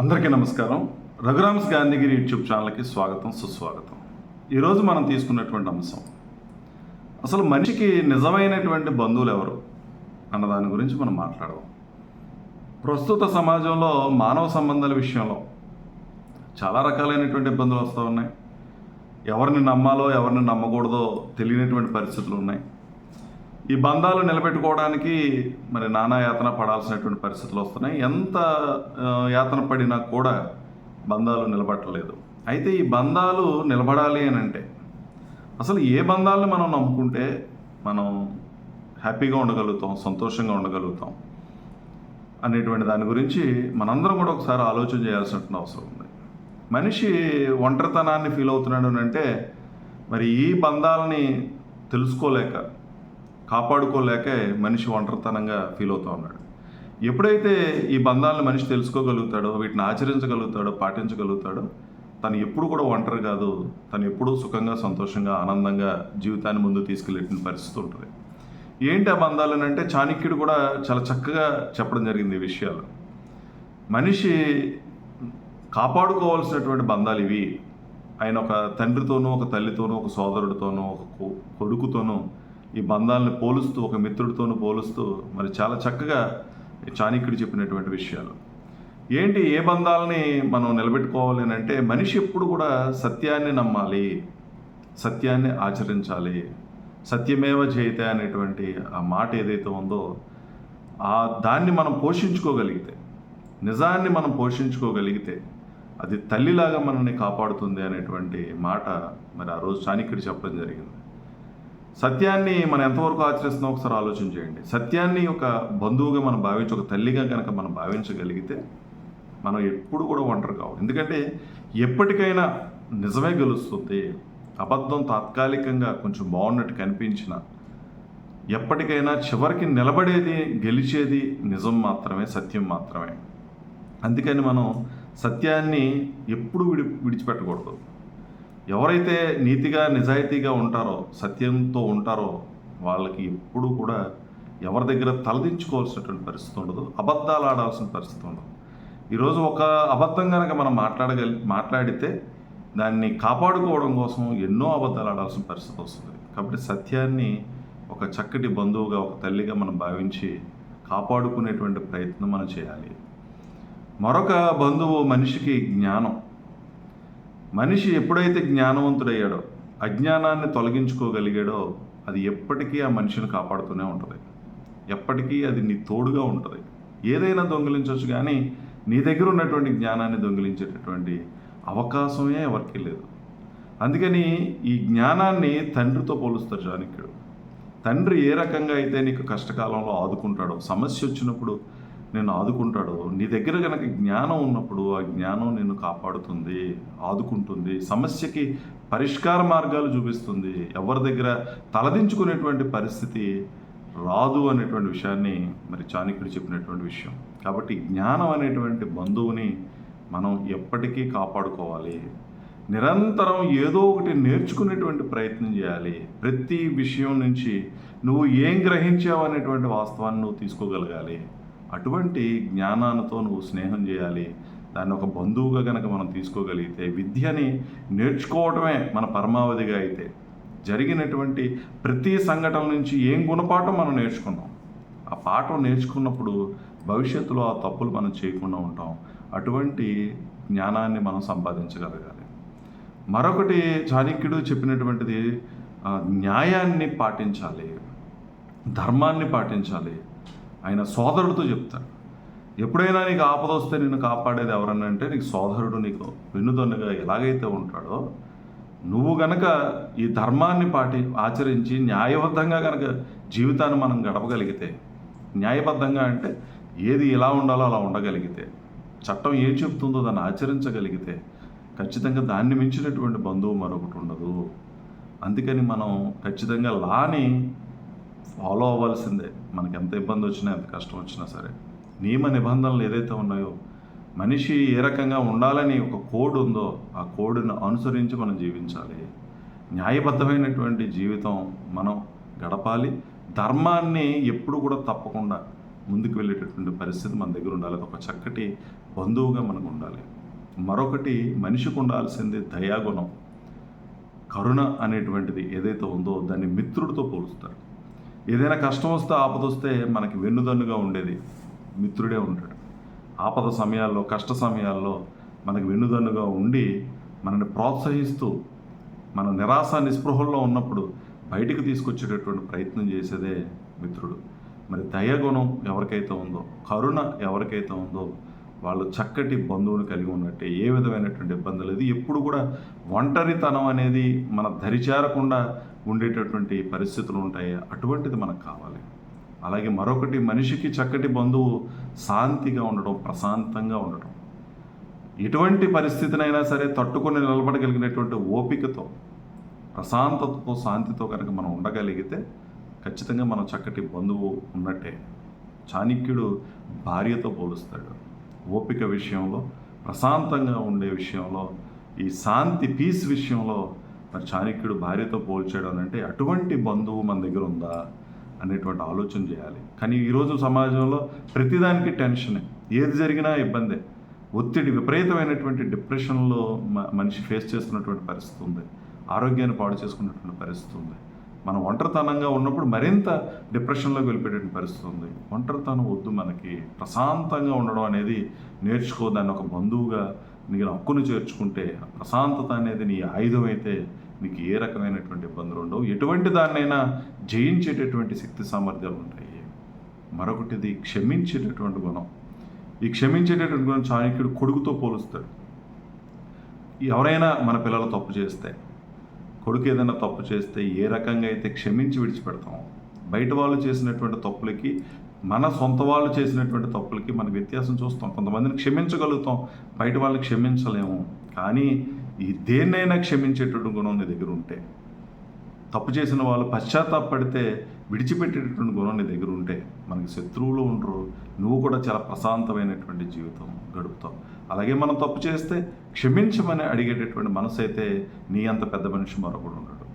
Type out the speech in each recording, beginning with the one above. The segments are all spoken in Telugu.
అందరికీ నమస్కారం. రఘురామ్స్ గాంధీగిరి యూట్యూబ్ ఛానల్కి స్వాగతం సుస్వాగతం. ఈరోజు మనం తీసుకున్నటువంటి అంశం అసలు మనిషికి నిజమైనటువంటి బంధువులు ఎవరు అన్న దాని గురించి మనం మాట్లాడదాం. ప్రస్తుత సమాజంలో మానవ సంబంధాల విషయంలో చాలా రకాలైనటువంటి ఇబ్బందులు వస్తూ ఉన్నాయి. ఎవరిని నమ్మాలో ఎవరిని నమ్మకూడదో తెలియనటువంటి పరిస్థితులు ఉన్నాయి. ఈ బంధాలు నిలబెట్టుకోవడానికి మరి నానా యాతన పడాల్సినటువంటి పరిస్థితులు వస్తున్నాయి. ఎంత యాతన పడినా కూడా బంధాలు నిలబట్టలేదు. అయితే ఈ బంధాలు నిలబడాలి అని అంటే అసలు ఏ బంధాలను మనం నమ్ముకుంటే మనం హ్యాపీగా ఉండగలుగుతాం సంతోషంగా ఉండగలుగుతాం అనేటువంటి దాని గురించి మనందరం కూడా ఒకసారి ఆలోచన చేయాల్సిన అవసరం ఉంది. మనిషి ఒంటరితనాన్ని ఫీల్ అవుతున్నాడు అని అంటే మరి ఈ బంధాలని తెలుసుకోలేక కాపాడుకోలేకే మనిషి ఒంటరితనంగా ఫీల్ అవుతూ ఉన్నాడు. ఎప్పుడైతే ఈ బంధాలను మనిషి తెలుసుకోగలుగుతాడో వీటిని ఆచరించగలుగుతాడో పాటించగలుగుతాడో తను ఎప్పుడు కూడా ఒంటరి కాదు. తను ఎప్పుడూ సుఖంగా సంతోషంగా ఆనందంగా జీవితాన్ని ముందు తీసుకెళ్ళేటువంటి పరిస్థితి ఉంటుంది. ఏంటి ఆ బంధాలు అని అంటే చాణక్యుడు కూడా చాలా చక్కగా చెప్పడం జరిగింది ఈ విషయాలు. మనిషి కాపాడుకోవాల్సినటువంటి బంధాలు ఇవి. ఆయన ఒక తండ్రితోనూ ఒక తల్లితోనూ ఒక సోదరుడితోనూ ఒక కొడుకుతోనూ ఈ బంధాలను పోలుస్తూ ఒక మిత్రుడితోనూ పోలుస్తూ మరి చాలా చక్కగా ఈ చెప్పినటువంటి విషయాలు. ఏంటి ఏ బంధాలని మనం నిలబెట్టుకోవాలి అని అంటే మనిషి ఎప్పుడు కూడా సత్యాన్ని నమ్మాలి సత్యాన్ని ఆచరించాలి. సత్యమేవ జయితే అనేటువంటి ఆ మాట ఏదైతే ఉందో ఆ దాన్ని మనం పోషించుకోగలిగితే నిజాన్ని మనం పోషించుకోగలిగితే అది తల్లిలాగా మనల్ని కాపాడుతుంది అనేటువంటి మాట మరి ఆ రోజు చాణిక్యుడు చెప్పడం జరిగింది. సత్యాన్ని మనం ఎంతవరకు ఆచరిస్తున్నాం ఒకసారి ఆలోచన చేయండి. సత్యాన్ని ఒక బంధువుగా మనం భావించి ఒక తల్లిగా కనుక మనం భావించగలిగితే మనం ఎప్పుడు కూడా ఒంటరి కావు. ఎందుకంటే ఎప్పటికైనా నిజమే గెలుస్తుంది. అబద్ధం తాత్కాలికంగా కొంచెం బాగున్నట్టు కనిపించిన ఎప్పటికైనా చివరికి నిలబడేది గెలిచేది నిజం మాత్రమే సత్యం మాత్రమే. అందుకని మనం సత్యాన్ని ఎప్పుడు విడి విడిచిపెట్టకూడదు. ఎవరైతే నీతిగా నిజాయితీగా ఉంటారో సత్యంతో ఉంటారో వాళ్ళకి ఎప్పుడు కూడా ఎవరి దగ్గర తలదించుకోవాల్సినటువంటి పరిస్థితి ఉండదు. అబద్ధాలు ఆడాల్సిన పరిస్థితి ఉండదు. ఈరోజు ఒక అబద్ధం కనుక మనం మాట్లాడగలి మాట్లాడితే దాన్ని కాపాడుకోవడం కోసం ఎన్నో అబద్ధాలు ఆడాల్సిన పరిస్థితి వస్తుంది. కాబట్టి సత్యాన్ని ఒక చక్కటి బంధువుగా ఒక తల్లిగా మనం భావించి కాపాడుకునేటువంటి ప్రయత్నం మనం చేయాలి. మరొక బంధువు మనిషికి జ్ఞానం. మనిషి ఎప్పుడైతే జ్ఞానవంతుడయ్యాడో అజ్ఞానాన్ని తొలగించుకోగలిగాడో అది ఎప్పటికీ ఆ మనిషిని కాపాడుతూనే ఉంటుంది. ఎప్పటికీ అది నీ తోడుగా ఉంటుంది. ఏదైనా దొంగిలించవచ్చు కానీ నీ దగ్గర ఉన్నటువంటి జ్ఞానాన్ని దొంగిలించేటటువంటి అవకాశమే ఎవరికీ లేదు. అందుకని ఈ జ్ఞానాన్ని తండ్రితో పోలుస్తారు చాణక్యుడు తండ్రి ఏ రకంగా అయితే నీకు కష్టకాలంలో ఆదుకుంటాడో సమస్య వచ్చినప్పుడు నేను ఆదుకుంటాడో. నీ దగ్గర కనుక జ్ఞానం ఉన్నప్పుడు ఆ జ్ఞానం నిన్ను కాపాడుతుంది ఆదుకుంటుంది. సమస్యకి పరిష్కార మార్గాలు చూపిస్తుంది. ఎవరి దగ్గర తలదించుకునేటువంటి పరిస్థితి రాదు అనేటువంటి విషయాన్ని మరి చాణక్యుడు చెప్పినటువంటి విషయం. కాబట్టి జ్ఞానం అనేటువంటి బంధువుని మనం ఎప్పటికీ కాపాడుకోవాలి. నిరంతరం ఏదో ఒకటి నేర్చుకునేటువంటి ప్రయత్నం చేయాలి. ప్రతి విషయం నుంచి నువ్వు ఏం గ్రహించావు అనేటువంటి వాస్తవాన్ని నువ్వు తీసుకోగలగాలి. అటువంటి జ్ఞానాలతో నువ్వు స్నేహం చేయాలి. దాన్ని ఒక బంధువుగా కనుక మనం తీసుకోగలిగితే విద్యని నేర్చుకోవడమే మన పరమావధిగా అయితే జరిగినటువంటి ప్రతి సంఘటన నుంచి ఏం గుణపాఠం మనం నేర్చుకున్నాం? ఆ పాఠం నేర్చుకున్నప్పుడు భవిష్యత్తులో ఆ తప్పులు మనం చేయకుండా ఉంటాం. అటువంటి జ్ఞానాన్ని మనం సంపాదించగలగాలి. మరొకటి చాణక్యుడు చెప్పినటువంటిది న్యాయాన్ని పాటించాలి ధర్మాన్ని పాటించాలి. ఆయన సోదరుడితో చెప్తాడు. ఎప్పుడైనా నీకు ఆపద వస్తే నిన్ను కాపాడేది ఎవరన్నా అంటే నీకు సోదరుడు నీకు వెన్నుదన్నుగా ఎలాగైతే ఉంటాడో నువ్వు గనక ఈ ధర్మాన్ని పాటి ఆచరించి న్యాయబద్ధంగా గనక జీవితాన్ని మనం గడపగలిగితే న్యాయబద్ధంగా అంటే ఏది ఎలా ఉండాలో అలా ఉండగలిగితే చట్టం ఏం చెప్తుందో దాన్ని ఆచరించగలిగితే ఖచ్చితంగా దాన్ని మించినటువంటి బంధువు మరొకటి ఉండదు. అందుకని మనం ఖచ్చితంగా లాని ఫాలో అవ్వాల్సిందే. మనకి ఎంత ఇబ్బంది వచ్చినా ఎంత కష్టం వచ్చినా సరే. నియమ నిబంధనలు ఏదైతే ఉన్నాయో మనిషి ఏ రకంగా ఉండాలని ఒక కోడ్ ఉందో ఆ కోడ్ను అనుసరించి మనం జీవించాలి. న్యాయబద్ధమైనటువంటి జీవితం మనం గడపాలి. ధర్మాన్ని ఎప్పుడు కూడా తప్పకుండా ముందుకు వెళ్ళేటటువంటి పరిస్థితి మన దగ్గర ఉండాలి. ఒక చక్కటి బంధువుగా మనకు ఉండాలి. మరొకటి మనిషికి ఉండాల్సింది దయాగుణం. కరుణ అనేటువంటిది ఏదైతే ఉందో దాన్ని మిత్రుడితో పోలుస్తారు. ఏదైనా కష్టం వస్తే ఆపద వస్తే మనకి వెన్నుదన్నుగా ఉండేది. మిత్రుడే ఉంటాడు. ఆపద సమయాల్లో కష్ట సమయాల్లో మనకి వెన్నుదన్నుగా ఉండి మనల్ని ప్రోత్సహిస్తూ మన నిరాశ నిస్పృహల్లో ఉన్నప్పుడు బయటికి తీసుకొచ్చేటటువంటి ప్రయత్నం చేసేదే మిత్రుడు. మరి దయగుణం ఎవరికైతే ఉందో కరుణ ఎవరికైతే ఉందో వాళ్ళు చక్కటి బంధువుని కలిగి ఉన్నట్టే ఏ విధమైనటువంటి ఇబ్బంది లేదు. ఎప్పుడు కూడా ఒంటరితనం అనేది మన దరిచేరకుండా ఉండేటటువంటి పరిస్థితులు ఉంటాయి. అటువంటిది మనకు కావాలి. అలాగే మరొకటి మనిషికి చక్కటి బంధువు శాంతిగా ఉండడం ప్రశాంతంగా ఉండటం ఎటువంటి పరిస్థితినైనా సరే తట్టుకొని నిలబడగలిగినటువంటి ఓపికతో ప్రశాంతతతో శాంతితో కనుక మనం ఉండగలిగితే ఖచ్చితంగా మనం చక్కటి బంధువు ఉన్నట్టే. చాణక్యుడు భార్యతో పోలుస్తాడు. ఓపిక విషయంలో ప్రశాంతంగా ఉండే విషయంలో ఈ శాంతి పీస్ విషయంలో మరి చాణక్యుడు భార్యతో పోల్చేయడం అంటే అటువంటి బంధువు మన దగ్గర ఉందా? అనేటువంటి ఆలోచన చేయాలి. కానీ ఈరోజు సమాజంలో ప్రతిదానికి టెన్షనే. ఏది జరిగినా ఇబ్బందే. ఒత్తిడి విపరీతమైనటువంటి డిప్రెషన్లో మ- మనిషి ఫేస్ చేస్తున్నటువంటి పరిస్థితి ఉంది. ఆరోగ్యాన్ని పాడు చేసుకున్నటువంటి పరిస్థితి ఉంది. మనం ఒంటరితనంగా ఉన్నప్పుడు మరింత డిప్రెషన్లోకి వెళ్ళిపోయేటువంటి పరిస్థితి ఉంది. ఒంటరితనం వద్దు మనకి. ప్రశాంతంగా ఉండడం అనేది నేర్చుకో దాన్ని ఒక బంధువుగా నీ హక్కును చేర్చుకుంటే ప్రశాంతత అనేది నీ ఆయుధం అయితే నీకు ఏ రకమైనటువంటి ఇబ్బందులు ఉండవు. ఎటువంటి దాన్నైనా జయించేటటువంటి శక్తి సామర్థ్యాలు ఉంటాయి. మరొకటిది క్షమించేటటువంటి గుణం. ఈ క్షమించేటటువంటి గుణం చాణక్యుడు కొడుకుతో పోలుస్తాడు. ఎవరైనా మన పిల్లలు తప్పు చేస్తే కొడుకు ఏదైనా తప్పు చేస్తే ఏ రకంగా అయితే క్షమించి విడిచిపెడతాం బయట వాళ్ళు చేసినటువంటి తప్పులకి మన సొంత వాళ్ళు చేసినటువంటి తప్పులకి మన వ్యత్యాసం చూస్తాం. కొంతమందిని క్షమించగలుగుతాం. బయట వాళ్ళని క్షమించలేము. కానీ ఈ దేన్నైనా క్షమించేటటువంటి గుణం నీ దగ్గర ఉంటే తప్పు చేసిన వాళ్ళు పశ్చాత్తాపడితే విడిచిపెట్టేటటువంటి గుణం నీ దగ్గర ఉంటే మనకి శత్రువులు ఉండరు. నువ్వు కూడా చాలా ప్రశాంతమైనటువంటి జీవితం గడుపుతావు. అలాగే మనం తప్పు చేస్తే క్షమించమని అడిగేటటువంటి మనసు అయితే నీ అంత పెద్ద మనిషి మరొకడు ఉండడు.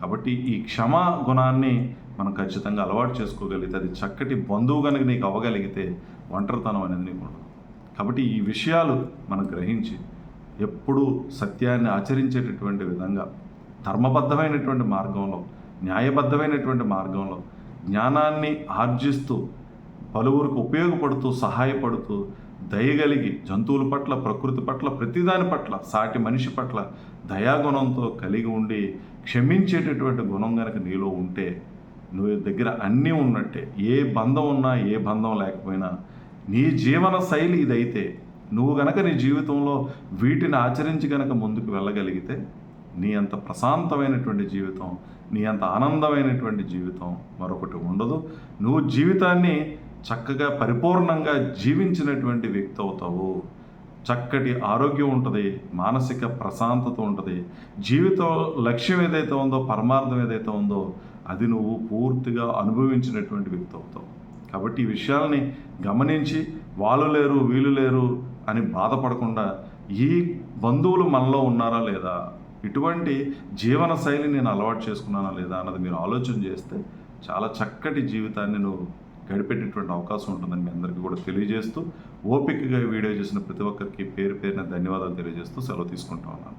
కాబట్టి ఈ క్షమా గుణాన్ని మనం ఖచ్చితంగా అలవాటు చేసుకోగలిగితే అది చక్కటి బంధువు కనుక నీకు అవ్వగలిగితే ఒంటరితనం అనేది నీకు ఉండదు. కాబట్టి ఈ విషయాలు మనం గ్రహించి ఎప్పుడూ సత్యాన్ని ఆచరించేటటువంటి విధంగా ధర్మబద్ధమైనటువంటి మార్గంలో న్యాయబద్ధమైనటువంటి మార్గంలో జ్ఞానాన్ని ఆర్జిస్తూ పలువురికి ఉపయోగపడుతూ సహాయపడుతూ దయగలిగి జంతువుల పట్ల ప్రకృతి పట్ల ప్రతిదాని పట్ల సాటి మనిషి పట్ల దయాగుణంతో కలిగి ఉండి క్షమించేటటువంటి గుణం కనుక నీలో ఉంటే నువ్వు దగ్గర అన్నీ ఉన్నట్టే. ఏ బంధం ఉన్నా ఏ బంధం లేకపోయినా నీ జీవన శైలి ఇదైతే నువ్వు గనక నీ జీవితంలో వీటిని ఆచరించి గనక ముందుకు వెళ్ళగలిగితే నీ అంత ప్రశాంతమైనటువంటి జీవితం నీ అంత ఆనందమైనటువంటి జీవితం మరొకటి ఉండదు. నువ్వు జీవితాన్ని చక్కగా పరిపూర్ణంగా జీవించినటువంటి వ్యక్తి అవుతావు. చక్కటి ఆరోగ్యం ఉంటుంది మానసిక ప్రశాంతత ఉంటుంది. జీవితం లక్ష్యం ఏదైతే ఉందో పరమార్థం ఏదైతే ఉందో అది నువ్వు పూర్తిగా అనుభవించినటువంటి వ్యక్తి అవుతావు. కాబట్టి ఈ విషయాల్ని గమనించి వాళ్ళు లేరు వీళ్ళు లేరు అని బాధపడకుండా ఈ బంధువులు మనలో ఉన్నారా లేదా ఇటువంటి జీవన శైలి నేను అలవాటు చేసుకున్నానా లేదా అన్నది మీరు ఆలోచన చేస్తే చాలా చక్కటి జీవితాన్ని నువ్వు గడిపెట్టేటువంటి అవకాశం ఉంటుందని మీ అందరికీ కూడా తెలియజేస్తూ ఓపికగా వీడియో చేసిన ప్రతి ఒక్కరికి పేరు పేరున ధన్యవాదాలు తెలియజేస్తూ సెలవు తీసుకుంటా ఉన్నాను.